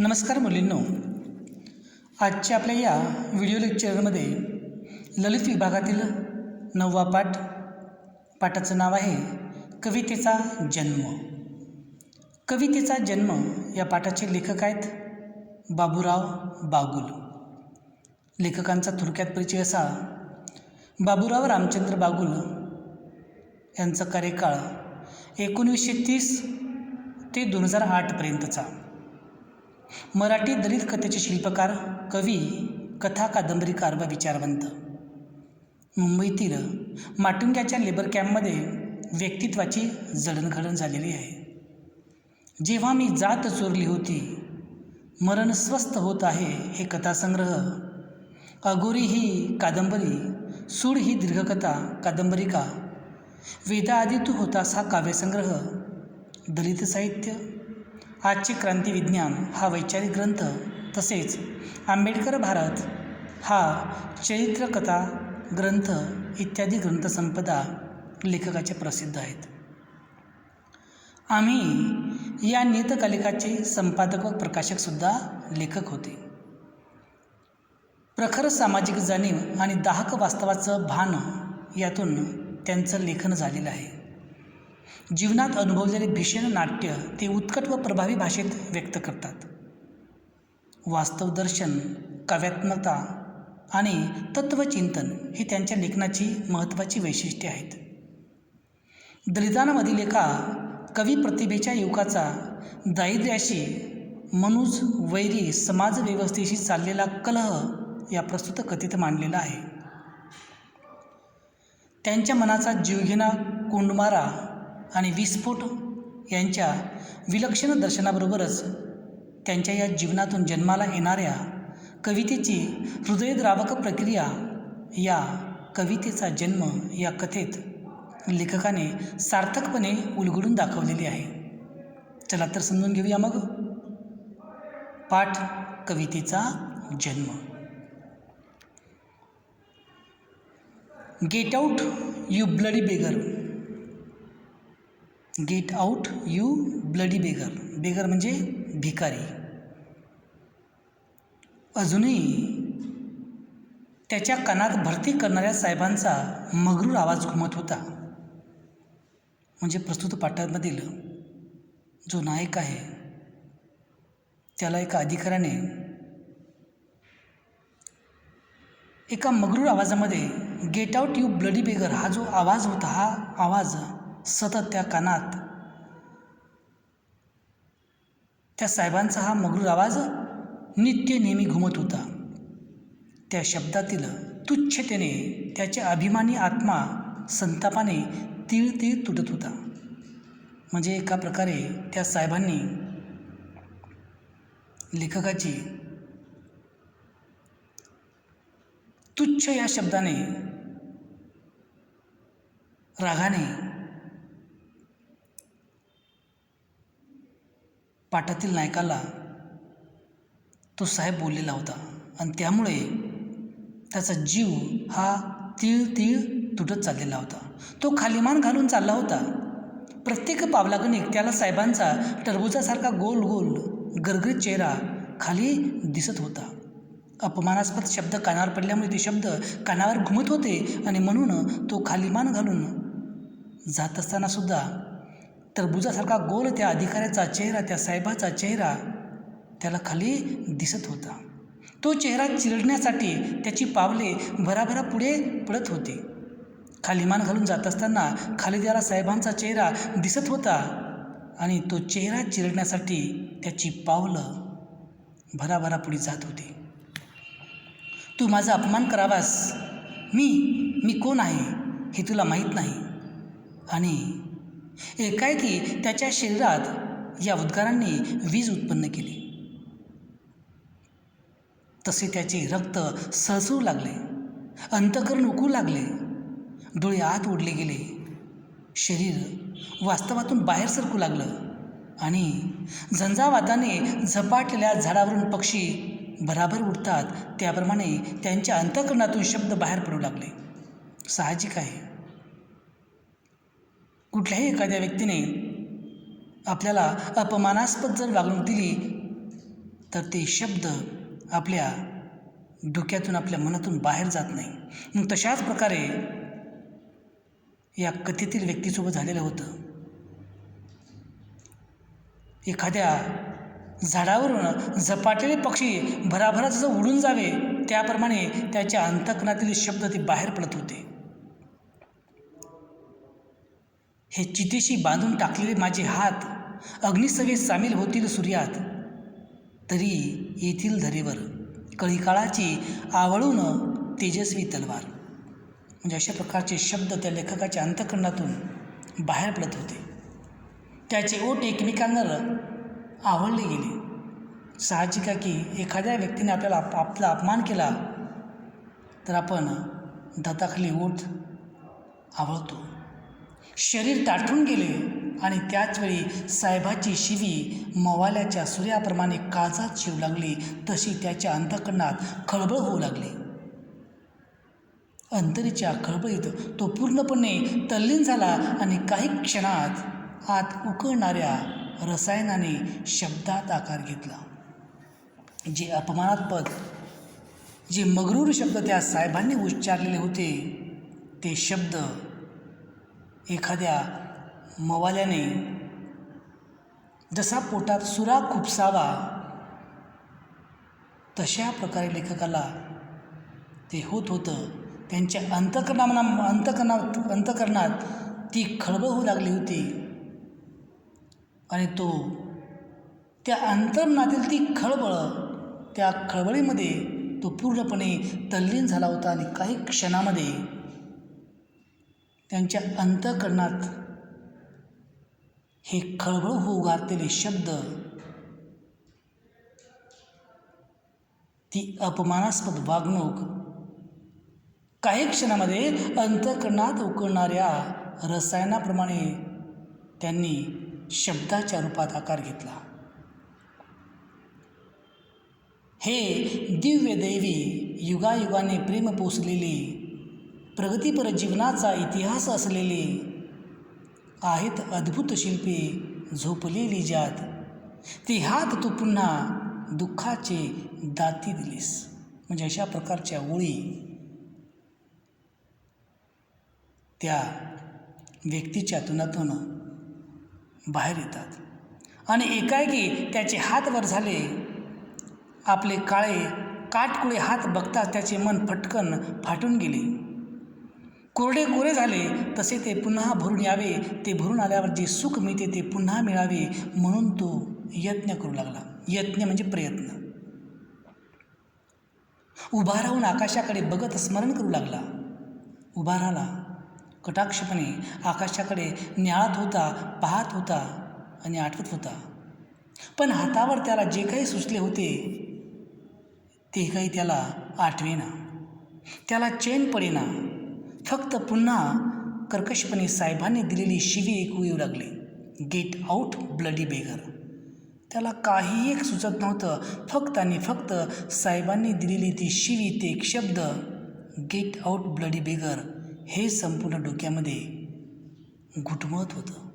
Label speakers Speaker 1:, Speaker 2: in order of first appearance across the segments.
Speaker 1: नमस्कार मुलींनो. आजच्या आपल्या या व्हिडिओ लेक्चरमध्ये ललित विभागातील नववा पाठ पाठाचं नाव आहे कवितेचा जन्म. कवितेचा जन्म या पाठाचे लेखक आहेत बाबूराव बागुल. लेखकांचा थोडक्यात परिचय असा बाबूराव रामचंद्र बागुल यांचा कार्यकाळ एकोणीसशे तीस ते दोन हजार आठपर्यंतचा मराठी दलित कथेचे शिल्पकार कवी कथा कादंबरीकार व विचारवंत. मुंबईतील माटुंग्याच्या लेबर कॅम्पमध्ये व्यक्तित्वाची जडणघडण झालेली आहे. जेव्हा मी जात चोरली होती मरण स्वस्थ होत आहे हे कथासंग्रह. अगोरी ही कादंबरी सूड ही दीर्घकथा कादंबरिका. वेदाआदी तू होतास हा काव्यसंग्रह. दलित साहित्य आजचे क्रांती विज्ञान हा वैचारिक ग्रंथ. तसेच आंबेडकर भारत हा चरित्रकथा ग्रंथ इत्यादी ग्रंथसंपदा लेखकाचे प्रसिद्ध आहेत. आम्ही या नियतकालिकाचे संपादक व प्रकाशकसुद्धा लेखक होते. प्रखर सामाजिक जाणीव आणि दाहक वास्तवाचं भान यातून त्यांचं लेखन झालेलं आहे. जीवनात अनुभवलेले भीषण नाट्य ते उत्कट व प्रभावी भाषेत व्यक्त करतात. वास्तव दर्शन काव्यात्मकता आणि तत्त्वचिंतन ही त्यांच्या लेखनाची महत्त्वाची वैशिष्ट्ये आहेत. दलितांमधील एका कवी प्रतिभेच्या युवकाचा दारिद्र्याशी मनुज वैरी समाजव्यवस्थेशी चाललेला कलह या प्रस्तुत कथेत मांडलेला आहे. त्यांच्या मनाचा जीवघेणा कोंडमारा आणि विस्फोट यांच्या विलक्षण दर्शनाबरोबरच त्यांच्या या जीवनातून जन्माला येणाऱ्या कवितेची हृदयद्रावक प्रक्रिया या कवितेचा जन्म या कथेत लेखकाने सार्थकपणे उलगडून दाखवलेली आहे. चला तर समजून घेऊया मग. पाठ कवितेचा जन्म. Get out you bloody beggar. Get out you bloody beggar beggar म्हणजे भिकारी. अजूनही त्याच्या कानात भरती करणाऱ्या साहेबांचा मगरूर आवाज घुमत होता. म्हणजे प्रस्तुत पाठामधील जो नायक आहे त्याला एका अधिकाऱ्याने एका मगरूर आवाजामध्ये get out you bloody beggar हा जो आवाज होता हा आवाज सतत त्या कानात. त्या साहेबांचा हा मगरूर आवाज नित्य नेहमी घुमत होता. त्या शब्दातील तुच्छतेने त्याच्या अभिमानी आत्मा संतापाने तीळ तीळ तुटत होता. म्हणजे एका प्रकारे त्या साहेबांनी लेखकाची तुच्छ या शब्दाने रागाने पाठातील नायकाला तो साहेब बोललेला होता. आणि त्यामुळे त्याचा जीव हा तीळ तीळ तुटत चाललेला होता. तो खालीमान घालून चालला होता. प्रत्येक पावलागणिक त्याला साहेबांचा टरबुजासारखा गोल गोल गरगरीत चेहरा खाली दिसत होता. अपमानास्पद शब्द कानावर पडल्यामुळे ते शब्द कानावर घुमत होते आणि म्हणून तो खालीमान घालून जात असतानासुद्धा टरबुजासारखा गोल त्या अधिकाऱ्याचा चेहरा त्या साहेबाचा चेहरा त्याला खाली दिसत होता. तो चेहरा चिरडण्यासाठी त्याची पावले भराभरा पुढे पडत होती. खालीमान घालून जात असताना खालिद्याला साहेबांचा चेहरा दिसत होता आणि तो चेहरा चिरडण्यासाठी त्याची पावलं भराभरा पुढे जात होती. तू माझा अपमान करावास? मी मी कोण आहे हे तुला माहीत नाही. आणि एकाएकी त्याच्या शरीरात या उद्गारांनी वीज उत्पन्न केली. तसे त्याचे रक्त सळसळू लागले अंतकरण उकू लागले डोळे आत ओढले गेले. शरीर वास्तवातून बाहेर सरकू लागलं आणि झंझावाताने झपाटलेल्या झाडावरून पक्षी बराबर उडतात त्याप्रमाणे त्यांच्या अंतकरणातून शब्द बाहेर पडू लागले. साहजिक आहे. कुठल्याही एखाद्या व्यक्तीने आपल्याला अपमानास्पद जर वागणूक दिली तर ते शब्द आपल्या डोक्यातून आपल्या मनातून बाहेर जात नाही. मग तशाच प्रकारे या कथेतील व्यक्तीसोबत झालेलं होतं. एखाद्या झाडावरून झपाटलेले पक्षी भराभरा जसं उडून जावे त्याप्रमाणे त्याच्या अंतकणातील शब्द ते बाहेर पडत होते. हे चितेशी बांधून टाकलेले माझे हात अग्निसवे सामील होतील सूर्यात. तरी येथील धरेवर कळीकाळाची आवळून तेजस्वी तलवार. म्हणजे अशा प्रकारचे शब्द त्या लेखकाच्या अंतकरणातून बाहेर पडत होते. त्याचे ओठ एकमेकांवर आवडले गेले. साहजिक आहे की एखाद्या व्यक्तीने आपल्याला आप आपला अपमान केला तर आपण दाताखाली ओठ आवळतो. शरीर ताठून गेले आणि त्याचवेळी साहेबाची शिवी मवाल्याच्या सूर्याप्रमाणे काजात शिव लागली तशी त्याच्या अंतकरणात खळबळ होऊ लागली. अंतरीच्या खळबळीत तो पूर्णपणे तल्लीन झाला आणि काही क्षणात आत उकळणाऱ्या रसायनाने शब्दात आकार घेतला. जे अपमानास्पद जे मगरूर शब्द त्या साहेबांनी उच्चारलेले होते ते शब्द एखाद्या मवाल्याने जसा पोटात सुरा खुपसावा तशा प्रकारे लेखकाला ते होत होतं. त्यांच्या अंतकरणा अंतकरणात अंतकरणात ती खळबळ होऊ लागली होती. आणि तो त्या अंतर्मनातील ती खळबळ त्या खळबळीमध्ये तो पूर्णपणे तल्लीन झाला होता. आणि काही क्षणामध्ये त्यांच्या अंतकरणात हे खळबळ होऊ घातलेले शब्द ती अपमानास्पद वागणूक काही क्षणामध्ये अंतकरणात उकळणाऱ्या रसायनाप्रमाणे त्यांनी शब्दाच्या रूपात आकार घेतला. हे दिव्य दैवी युगायुगाने प्रेम पोचलेली प्रगतीपर जीवनाचा इतिहास असलेले आहेत अद्भुत शिल्पे झोपलेली जात ते हात तू पुन्हा दुःखाचे दाती दिलीस. म्हणजे अशा प्रकारच्या ओळी त्या व्यक्तीच्या तुनातून बाहेर येतात. आणि एकाएकी त्याचे हात वर झाले. आपले काळे काटकुळे हात बघताच त्याचे मन फटकन फाटून गेले. कोरडे कोरे झाले तसे ते पुन्हा भरून यावे. ते भरून आल्यावर जे सुख मिळते ते पुन्हा मिळावे म्हणून तो यत्न करू लागला. यत्न म्हणजे प्रयत्न. उभा राहून आकाशाकडे बघत स्मरण करू लागला. उभा राहिला. कटाक्षपणे आकाशाकडे न्याळत होता पाहत होता आणि आठवत होता. पण हातावर त्याला जे काही सुचले होते ते काही त्याला आठवेना. त्याला चैन पडेना. फक्त पुन्हा कर्कशपणे साहेबांनी दिलेली शिवी ऐकू येऊ लागली. गेट आऊट ब्लडी बेगर त्याला काहीही एक सुचत नव्हतं. फक्त आणि फक्त साहेबांनी दिलेली ती शिवी ते एक शब्द गेट आऊट ब्लडी बेगर हे संपूर्ण डोक्यामध्ये घुटमळत होतं.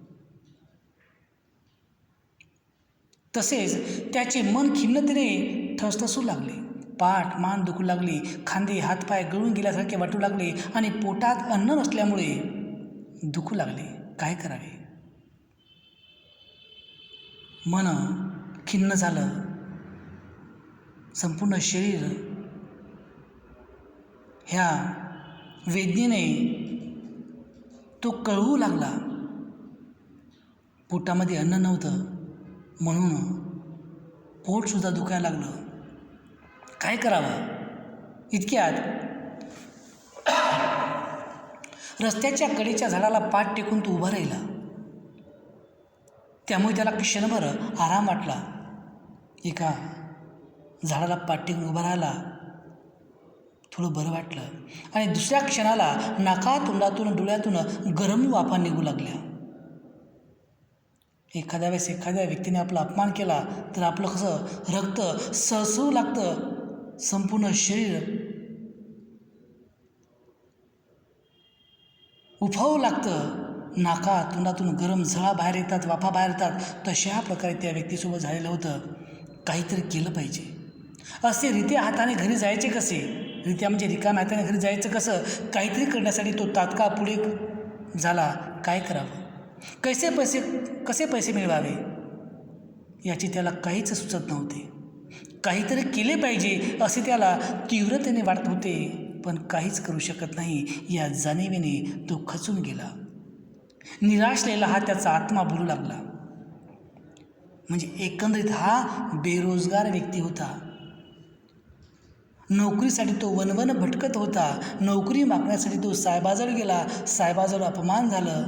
Speaker 1: तसेच त्याचे मन खिन्नतेने ठसठसू लागले. पाठ मान दुखू लागली खांदे हातपाय गळून गेल्यासारखे वाटू लागले आणि पोटात अन्न नसल्यामुळे दुखू लागले. काय करावे? मन खिन्न झालं. संपूर्ण शरीर ह्या वेदनेने तो कळवू लागला. पोटामध्ये अन्न नव्हतं. म्हणून पोटसुद्धा दुखायला लागलं. काय करावं? इतक्यात रस्त्याच्या कडेच्या झाडाला पाठ टेकून तो उभा राहिला. त्यामुळे त्याला क्षणभर आराम वाटला. एका झाडाला पाठ टेकून उभा राहिला. थोडं बरं वाटलं. आणि दुसऱ्या क्षणाला नाका तोंडातून डोळ्यातून गरम वाफा निघू लागल्या. एखाद्या वेळेस एखाद्या व्यक्तीने आपला अपमान केला तर आपलं कसं रक्त सळसळू लागतं. संपूर्ण शरीर उफावं लागतं. नाका तोंडातून गरम झळा बाहेर येतात वाफा बाहेर येतात. तशा प्रकारे त्या व्यक्तीसोबत झालेलं होतं. काहीतरी केलं पाहिजे. असे रित्या हाताने घरी जायचे कसे? रित्या म्हणजे रिकाम्या हाताने घरी जायचं कसं? काहीतरी करण्यासाठी तो तात्काळ पुढे झाला. काय करावं? कैसे पैसे कसे पैसे मिळवावे? याची त्याला काहीच सुचत नव्हते. काहीतरी केले पाहिजे असे त्याला तीव्रतेने वाटत होते. पण काहीच करू शकत नाही या जाणीवेने तो खचून गेला. निराशलेला हा त्याचा आत्मा बोलू लागला. म्हणजे एकंदरीत हा बेरोजगार व्यक्ती होता. नोकरीसाठी तो वनवन भटकत होता. नोकरी मागण्यासाठी तो साहेबाजवळ गेला. साहेबाजवळ अपमान झालं.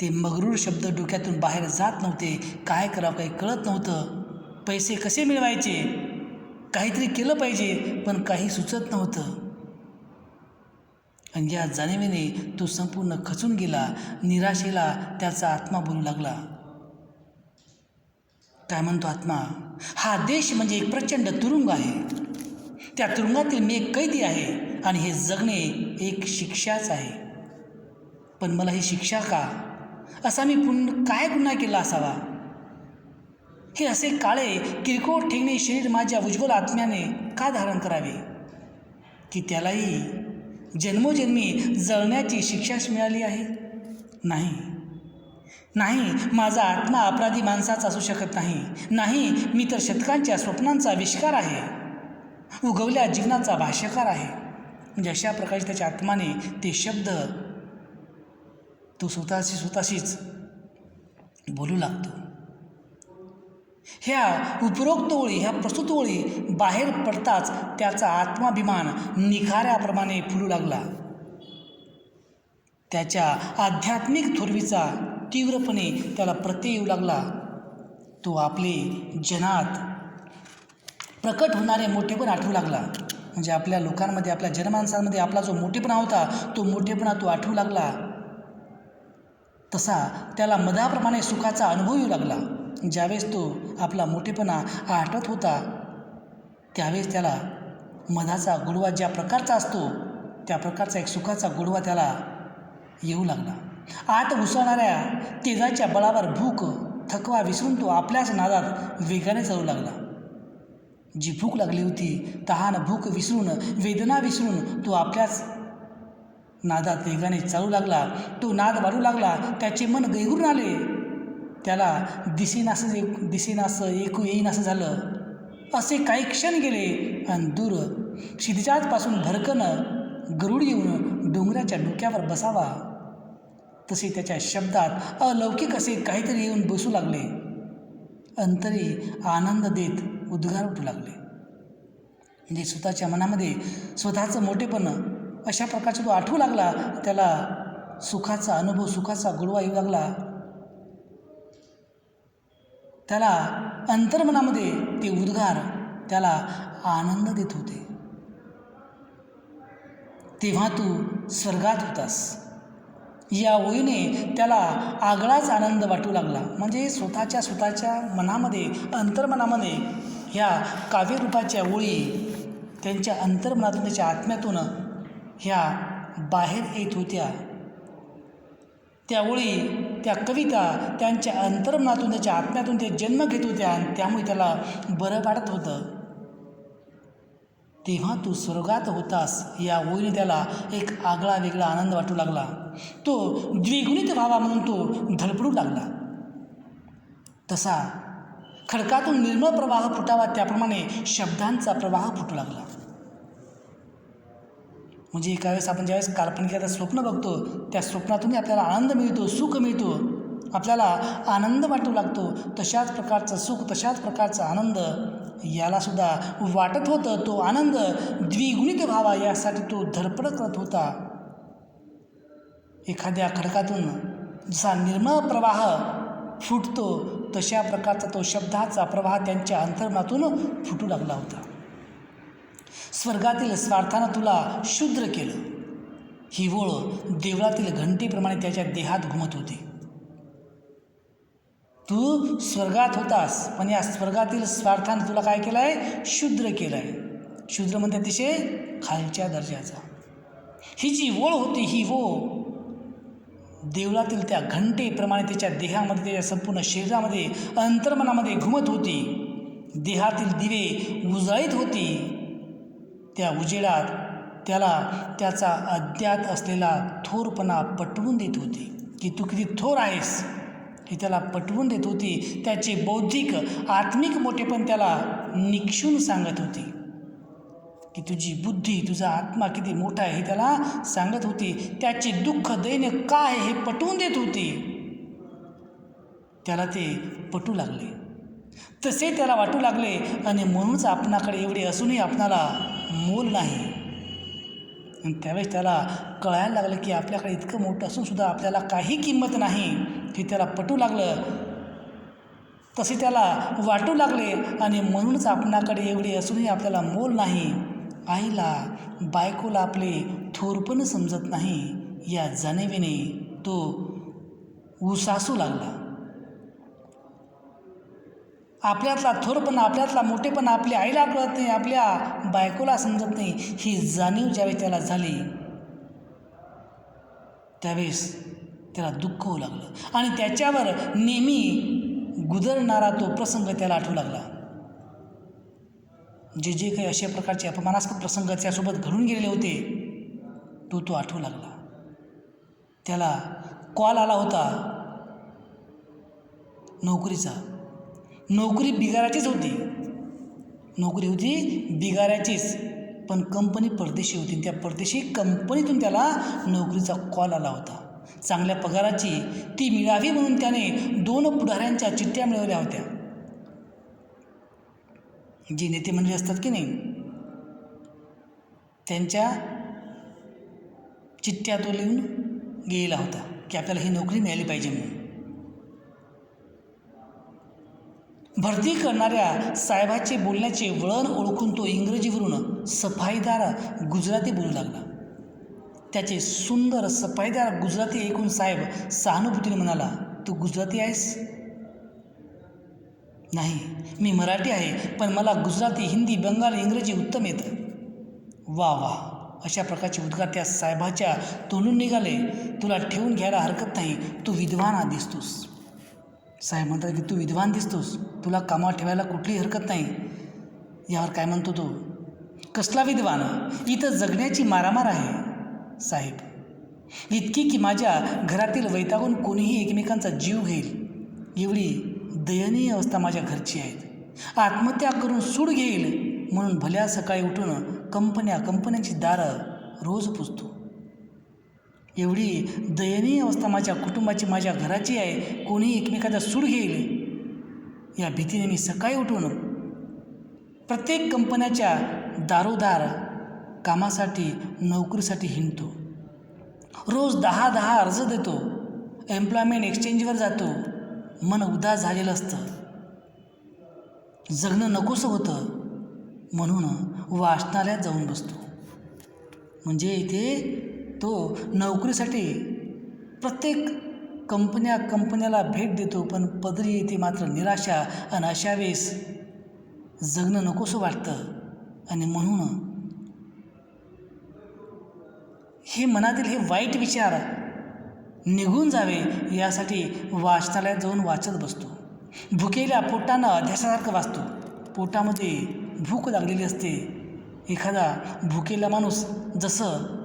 Speaker 1: ते मगरूर शब्द डोक्यातून बाहेर जात नव्हते. काय करावं काही कळत नव्हतं. पैसे कसे मिळवायचे? काहीतरी केलं पाहिजे पण काही सुचत नव्हतं. आणि या जाणीवेने तो संपूर्ण खचून गेला निराशेला त्याचा आत्मा बोलू लागला. काय म्हणतो आत्मा? हा देश म्हणजे एक प्रचंड तुरुंग आहे. त्या तुरुंगातील मी एक कैदी आहे आणि हे जगणे एक शिक्षाच आहे. पण मला ही शिक्षा का? असा मी पुन काय गुन्हा केला असावा? हे असे काळे किरकोळ ठेंगणे शरीर माझ्या उज्ज्वल आत्म्याने का धारण करावे? की त्यालाही जन्मोजन्मी जळण्याची शिक्षाच मिळाली आहे? नाही. नाही माझा आत्मा अपराधी माणसाचा असू शकत नाही. नाही मी तर शतकांच्या स्वप्नांचा आविष्कार आहे. उगवल्या जीवनाचा भाष्यकार आहे. म्हणजे अशा प्रकारचे त्याच्या आत्माने ते शब्द तो स्वतःशी स्वतःशीच बोलू लागतो. ह्या उपरोक्त ओळी ह्या प्रस्तुत ओळी बाहेर पडताच त्याचा आत्माभिमान निखाऱ्याप्रमाणे फुलू लागला. त्याच्या आध्यात्मिक थोरवीचा तीव्रपणे त्याला प्रत्यय येऊ लागला. तो आपले जनात प्रकट होणारे मोठेपण आठवू लागला. म्हणजे आपल्या लोकांमध्ये आपल्या जनमानसांमध्ये आपला जो मोठेपणा होता तो मोठेपणा तो आठवू लागला. तसा त्याला मधाप्रमाणे सुखाचा अनुभव येऊ लागला. ज्यावेळेस तो आपला मोठेपणा आठवत होता त्यावेळेस त्याला मधाचा गोडवा ज्या प्रकारचा असतो त्या प्रकारचा एक सुखाचा गोडवा त्याला येऊ लागला. आत घुसळणाऱ्या तेजाच्या बळावर भूक थकवा विसरून तो आपल्याच नादात वेगाने चालू लागला. जी भूक लागली होती तहान भूक विसरून वेदना विसरून तो आपल्याच नादात वेगाने चालू लागला. तो नाद वाढू लागला त्याचे मन गैरून आले. त्याला दिसेनासं एक दिसेनासं ऐकू येईनासं झालं. असे काही क्षण गेले आणि दूर क्षितिजाजपासून भरकन गरुड येऊन डोंगराच्या डोक्यावर बसावा. तसे त्याच्या शब्दात अलौकिक असे काहीतरी येऊन बसू लागले. अंतरी आनंद देत उद्गार उठू लागले. म्हणजे स्वतःच्या मनामध्ये स्वतःचं मोठेपण अशा प्रकारचा तो आठवू लागला त्याला सुखाचा अनुभव सुखाचा गोडवा येऊ लागला. त्याला अंतर्मनामध्ये ते उद्गार त्याला आनंद देत होते. तेव्हा तू स्वर्गात होतास. या ओळीने त्याला आगळाच आनंद वाटू लागला. म्हणजे स्वतःच्या स्वतःच्या मनामध्ये अंतर्मनामध्ये ह्या काव्यरूपाच्या ओळी त्यांच्या अंतर्मनातून त्याच्या आत्म्यातून ह्या बाहेर येत होत्या. त्या ओळी त्या कविता त्यांच्या अंतर्मनातून त्याच्या आत्म्यातून ते जन्म घेत होत्या आणि त्यामुळे त्याला बरं पाडत होतं. तेव्हा तू स्वर्गात होतास या ओळीने त्याला एक आगळा वेगळा आनंद वाटू लागला. तो द्विगुणित व्हावा म्हणून तो धडपडू लागला. तसा खडकातून निर्मळ प्रवाह फुटावा त्याप्रमाणे शब्दांचा प्रवाह फुटू लागला. म्हणजे एका वेळेस आपण ज्यावेळेस काल्पनिक स्वप्न बघतो त्या स्वप्नातूनही आपल्याला आनंद मिळतो सुख मिळतो. आपल्याला आनंद वाटू लागतो. तशाच प्रकारचं सुख तशाच प्रकारचा आनंद यालासुद्धा वाटत होतं तो आनंद द्विगुणित व्हावा यासाठी तो धडपड करत होता. एखाद्या खडकातून जसा निर्मळ प्रवाह फुटतो तशा प्रकारचा तो शब्दाचा प्रवाह त्यांच्या अंतर्मातून फुटू लागला होता. स्वर्गातील स्वार्थानं तुला शूद्र केलं. ही ओळ देवळातील घंटेप्रमाणे त्याच्या देहात घुमत होती. तू स्वर्गात होतास पण या स्वर्गातील स्वार्थानं तुला काय केलं आहे शूद्र केलं आहे शूद्र म्हणजे अतिशय खालच्या दर्जाचा. ही जी ओळ होती ही ओळ देवळातील त्या घंटेप्रमाणे त्याच्या देहामध्ये त्याच्या संपूर्ण शरीरामध्ये अंतर्मनामध्ये घुमत होती. देहातील दिवे उजळीत होती. त्या उजेडात त्याला त्याचा अज्ञात असलेला थोरपणा पटवून देत होती. की तू किती थोर आहेस? हे त्याला पटवून देत होती. त्याचे बौद्धिक आत्मिक मोठेपण त्याला निक्षून सांगत होती. की तुझी बुद्धी तुझा आत्मा किती मोठा आहे? हे त्याला सांगत होती. त्याचे दुःख दैन्य काय हे पटवून देत होती. त्याला ते पटू लागले. तसे त्याला वाटू लागले. आणि म्हणूनच आपणाकडे एवढे असूनही आपणाला मोल नाही. आणि त्यावेळेस त्याला कळायला लागलं की आपल्याकडे इतकं मोठं असूनसुद्धा आपल्याला काही किंमत नाही. हे त्याला पटू लागलं. तसे त्याला वाटू लागले आणि म्हणूनच आपणाकडे एवढे असूनही आपल्याला मोल नाही. आईला बायकोला आपले थोरपण समजत नाही. या जाणीवेने तो उसासू लागला. आपल्यातला थोरपणा आपल्यातला मोठेपणा आपल्या आईला कळत नाही आपल्या बायकोला समजत नाही. ही जाणीव ज्यावेळेस त्याला झाली त्यावेळेस त्याला दुःख होऊ लागलं. आणि त्याच्यावर नेहमी गुदरणारा तो प्रसंग त्याला आठवू लागला. जे जे काही अशा प्रकारचे अपमानास्पद प्रसंग त्यासोबत घडून गेलेले होते तो तो आठवू लागला. त्याला कॉल आला होता नोकरीचा. नोकरी बिगाऱ्याचीच होती. नोकरी होती बिगाऱ्याचीच पण कंपनी परदेशी होती. त्या परदेशी कंपनीतून त्याला नोकरीचा कॉल आला होता. चांगल्या पगाराची ती मिळावी म्हणून त्याने दोन पुढाऱ्यांच्या चिठ्ठ्या मिळवल्या होत्या. जी नेते मंडळी असतात की नाही त्यांच्या चिठ्ठ्या तो लिहून गेला होता की आपल्याला ही नोकरी मिळाली पाहिजे म्हणून. भरती करणाऱ्या साहेबाचे बोलण्याचे वळण ओळखून तो इंग्रजीवरून सफाईदार गुजराती बोलू लागला. त्याचे सुंदर सफाईदार गुजराती ऐकून साहेब सहानुभूतीने म्हणाला तू गुजराती आहेस? नाही मी मराठी आहे पण मला गुजराती हिंदी बंगाली इंग्रजी उत्तम येतं. वा वा अशा प्रकारचे उद्गार त्या साहेबाच्या तोंडून निघाले. तुला ठेवून घ्यायला हरकत नाही. तू विद्वान दिसतोस साहेब म्हणतात की तू विद्वान दिसतोस. तुला कामावर ठेवायला कुठलीही हरकत नाही. यावर काय म्हणतो तो? कसला विद्वान? इथं जगण्याची मारामार आहे. साहेब इतकी की माझ्या घरातील वैतागून कोणीही एकमेकांचा जीव घेईल. एवढी दयनीय अवस्था माझ्या घरची आहेत आत्महत्या करून सूड घेईल. म्हणून भल्या सकाळी उठून कंपन्या कंपन्यांची दारं रोज पुसतो. एवढी दयनीय अवस्था माझ्या कुटुंबाची माझ्या घराची आहे. कोणी एकमेकाचा सूड घेईल. या भीतीने मी सकाळी उठून प्रत्येक कंपन्याच्या दारोदार कामासाठी नोकरीसाठी हिंडतो. रोज दहा दहा अर्ज देतो. एम्प्लॉयमेंट एक्सचेंजवर जातो. मन उदास झालेलं असतं. जगणं नकोसं होतं. म्हणून वाचनालयात जाऊन बसतो. म्हणजे इथे तो नोकरीसाठी प्रत्येक कंपन्या कंपन्याला भेट देतो पण पदरी येते मात्र निराशा आणि अशा वेळेस जगणं नकोसं वाटतं. आणि म्हणून हे मनातील हे वाईट विचार निघून जावे यासाठी वाचनालयात जाऊन वाचत बसतो. भुकेल्या पोटानं अध्यासासारखं वाचतो. पोटामध्ये भूक लागलेली असते. एखादा भुकेला माणूस जसं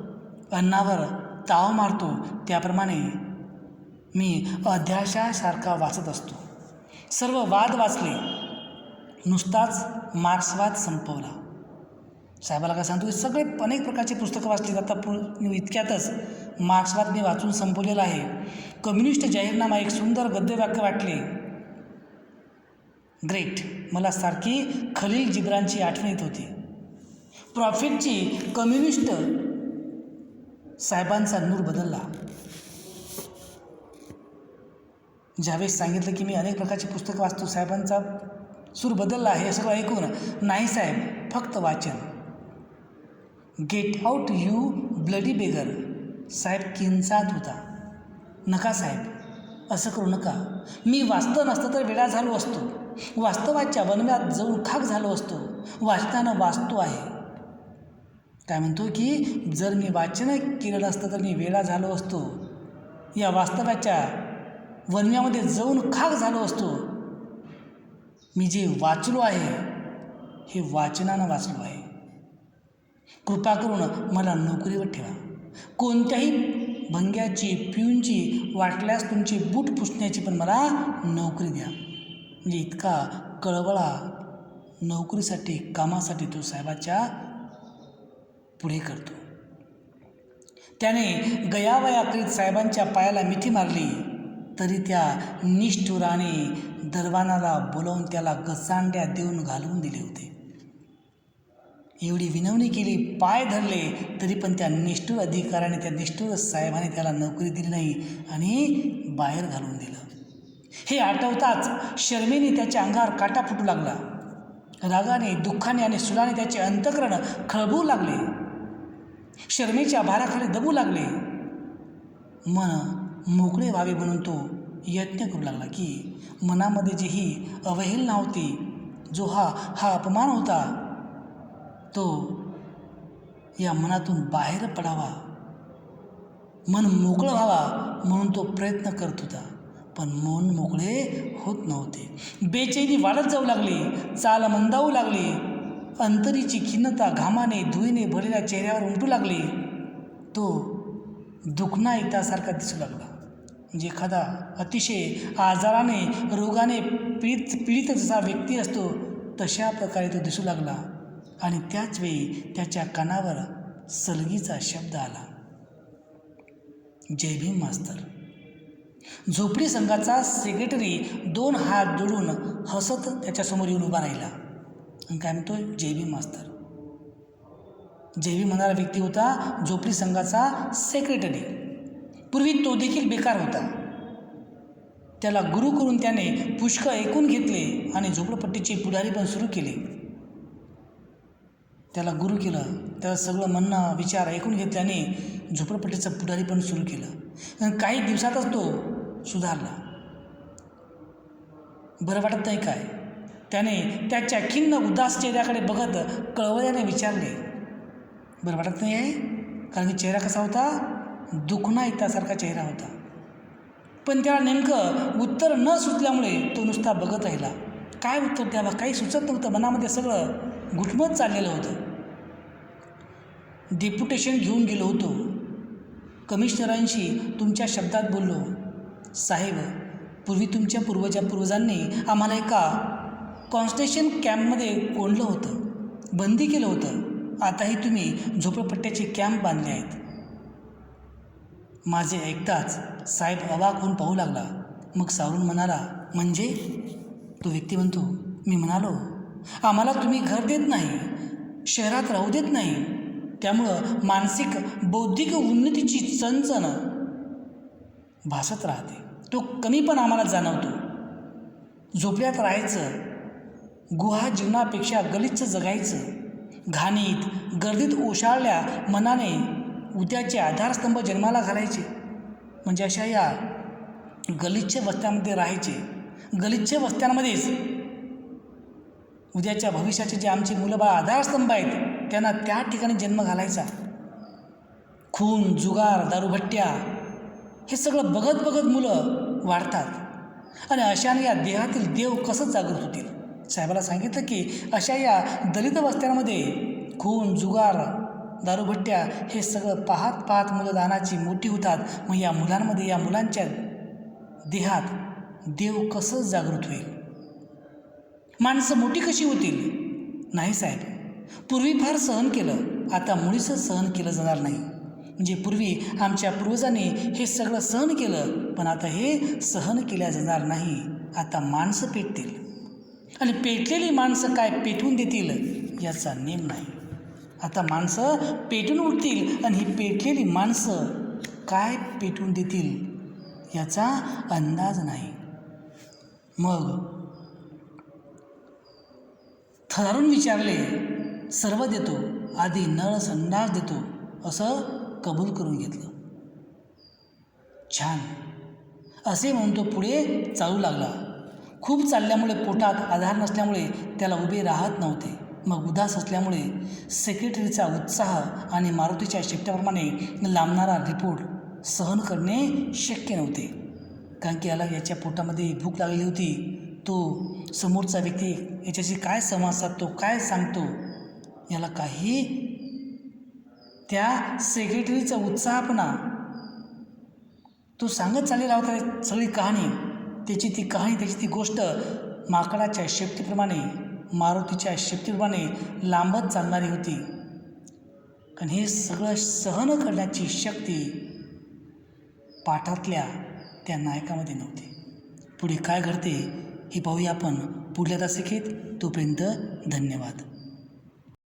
Speaker 1: अन्नावर ताव मारतो. त्याप्रमाणे मी अध्याशासारखा वाचत असतो. सर्व वाद वाचले. नुसताच मार्क्सवाद संपवला. साहेबाला काय सांगतो की सगळे अनेक प्रकारचे पुस्तकं वाचली आता पु इतक्यातच मार्क्सवाद मी वाचून संपवलेला आहे. कम्युनिस्ट जाहीरनामा एक सुंदर गद्यवाक्य वाटले. ग्रेट. मला सारखी खलील जिब्रांची आठवण येत होती. प्रॉफिटची कम्युनिस्ट साहेबांचा नूर बदलला. ज्यावेळेस सांगितलं की मी अनेक प्रकारची पुस्तकं वाचतो साहेबांचा सूर बदलला हे सगळं ऐकून नाही साहेब फक्त वाचन. Get out you bloody beggar साहेब किंचात होता. नका साहेब असं करू नका. मी वाचतं नसतं तर वेळा झालो असतो. वास्तवाच्या वनव्यात जाऊन खाक झालो असतो. वाचताना वाचतो आहे. काय म्हणतो की जर मी वाचन केलं असतं तर मी वेळा झालो असतो. या वास्तव्याच्या वन्यामध्ये जाऊन खाक झालो असतो. मी जे वाचलो आहे हे वाचनानं वाचलो आहे. कृपा करून मला नोकरीवर ठेवा. कोणत्याही भंग्याची पिऊनची वाटल्यास तुमची बूट पुसण्याची पण मला नोकरी द्या. म्हणजे इतका कळवळा नोकरीसाठी कामासाठी तो साहेबाच्या पुढे करतो. त्याने गयावया करीत साहेबांच्या पायाला मिठी मारली. तरी त्या निष्ठुराने दरवानाला बोलावून त्याला गसांड्या देऊन घालवून दिले होते. एवढी विनवणी केली पाय धरले तरी पण त्या निष्ठूर अधिकाऱ्याने त्या निष्ठूर साहेबाने त्याला नोकरी दिली नाही आणि बाहेर घालून दिलं. हे आठवताच शर्मेने त्याच्या अंगावर काटा फुटू लागला. रागाने दुःखाने आणि सुलाने त्याचे अंतकरण खळबू लागले. शर्मेच्या भाराखाली दबू लागले. मन मोकळे व्हावे म्हणून तो यत्न करू लागला की मनामध्ये जी ही अवहेलना होती जो हा हा अपमान होता तो या मनातून बाहेर पडावा. मन मोकळं व्हावा म्हणून तो प्रयत्न करत होता पण मन मोकळे होत नव्हते. बेचैनी वाढत जाऊ लागली चाल मंदावू लागली. अंतरीची खिन्नता घामाने धुईने भरलेल्या चेहऱ्यावर उमटू लागली. तो दुखणा येतासारखा दिसू लागला. म्हणजे एखादा अतिशय आजाराने रोगाने पीडित पीडित जसा व्यक्ती असतो तशा प्रकारे तो दिसू लागला. आणि त्याच वेळी त्याच्या कानावर सलगीचा शब्द आला. जय भीम मास्तर. झोपडी संघाचा सेक्रेटरी दोन हात जोडून हसत त्याच्यासमोर येऊन उभा राहिला. आणि काय म्हणतो जे बी मास्तर. जय बी म्हणणारा व्यक्ती होता झोपडी संघाचा सेक्रेटरी पूर्वी तो देखील बेकार होता. त्याला गुरु करून त्याने पुष्कळ ऐकून घेतले आणि झोपडपट्टीचे पुढारी पण सुरू केले. त्याला गुरु केलं. त्याला सगळं म्हणणं विचार ऐकून घेतल्याने झोपडपट्टीचं पुढारी पण सुरू केलं. आणि काही दिवसातच तो सुधारला. बरं वाटत नाही काय? त्याने त्याच्या खिन्न उदास चेहऱ्याकडे बघत कळवळ्याने विचारले बरं वाटत नाही आहे? कारण की चेहरा कसा होता? दुखणा इतासारखा चेहरा होता. पण त्याला नेमकं उत्तर न सुचल्यामुळे तो नुसता बघत राहिला. काय उत्तर द्यावा? काही सुचत नव्हतं. मनामध्ये सगळं घुटमत चाललेलं होतं. डेप्युटेशन घेऊन गेलो होतो. कमिशनरांशी तुमच्या शब्दात बोललो. साहेब पूर्वी तुमच्या पूर्वजा पूर्वजांनी आम्हाला एका कॉन्स्टेशन कॅम्पमध्ये कोंडलं होतं. बंदी केलं होतं. आताही तुम्ही झोपडपट्ट्याचे कॅम्प बांधले आहेत. माझे ऐकताच साहेब अवाक होऊन पाहू लागला. मग सावरून म्हणाला म्हणजे? तो व्यक्ती म्हणतो मी म्हणालो आम्हाला तुम्ही घर देत नाही शहरात राहू देत नाही. त्यामुळं मानसिक बौद्धिक उन्नतीची चणचण भासत राहते. तो कमी पण आम्हाला जाणवतो. झोपड्यात राहायचं गुहा जीवनापेक्षा गलिच्छ जगायचं. घाणीत गर्दीत ओशाळल्या मनाने उद्याचे आधारस्तंभ जन्माला घालायचे. म्हणजे अशा या गलिच्छ वस्त्यांमध्ये राहायचे. गलिच्छ वस्त्यांमध्येच उद्याच्या भविष्याचे जे आमचे मुलं बाळ आधारस्तंभ आहेत त्यांना त्या ठिकाणी जन्म घालायचा. खून जुगार दारूभट्ट्या हे सगळं बघत बघत मुलं वाढतात. आणि अशाने या देहातील देव कसं जागृत होतील? साहेबाला सांगितलं की अशा या दलित वस्त्यांमध्ये खून जुगार दारूभट्ट्या हे सगळं पाहत पाहत मुलं दानाची मोठी होतात. मग या मुलांमध्ये या मुलांच्या देहात देव कसं जागृत होईल? माणसं मोठी कशी होतील? नाही साहेब. पूर्वी फार सहन केलं. आता मुळीच सहन केलं जाणार नाही. म्हणजे पूर्वी आमच्या पूर्वजांनी हे सगळं सहन केलं पण आता हे सहन केल्या जाणार नाही. आता माणसं पेटतील. आणि पेटलेली माणसं काय पेटवून देतील याचा नेम नाही. आता माणसं पेटून उठतील आणि ही पेटलेली माणसं काय पेटून देतील याचा अंदाज नाही. मग थरारून विचारले सर्व देतो आधी नळ संडास देतो असं कबूल करून घेतलं. छान. असे म्हणून तो पुढे चालू लागला. खूप चालल्यामुळे पोटात आधार नसल्यामुळे त्याला उभे राहत नव्हते. मग उदास असल्यामुळे सेक्रेटरीचा उत्साह आणि मारुतीच्या शेपट्याप्रमाणे लांबणारा रिपोर्ट सहन करणे शक्य नव्हते. कारण की याला याच्या पोटामध्ये भूक लागलेली होती. तो समोरचा व्यक्ती याच्याशी काय संवाद साधतो काय सांगतो याला काही त्या सेक्रेटरीचा उत्साहपणा तो सांगत चाललेला होता सगळी कहाणी. त्याची ती कहाणी त्याची ती गोष्ट माकडाच्या शेपटीप्रमाणे मारुतीच्या शेपटीप्रमाणे लांबत चालणारी होती. कारण हे सगळं सहन करण्याची शक्ती पाठातल्या त्या नायकामध्ये नव्हती. पुढे काय घडते हे पाहूया आपण पुढल्या तासिकेत. तोपर्यंत धन्यवाद.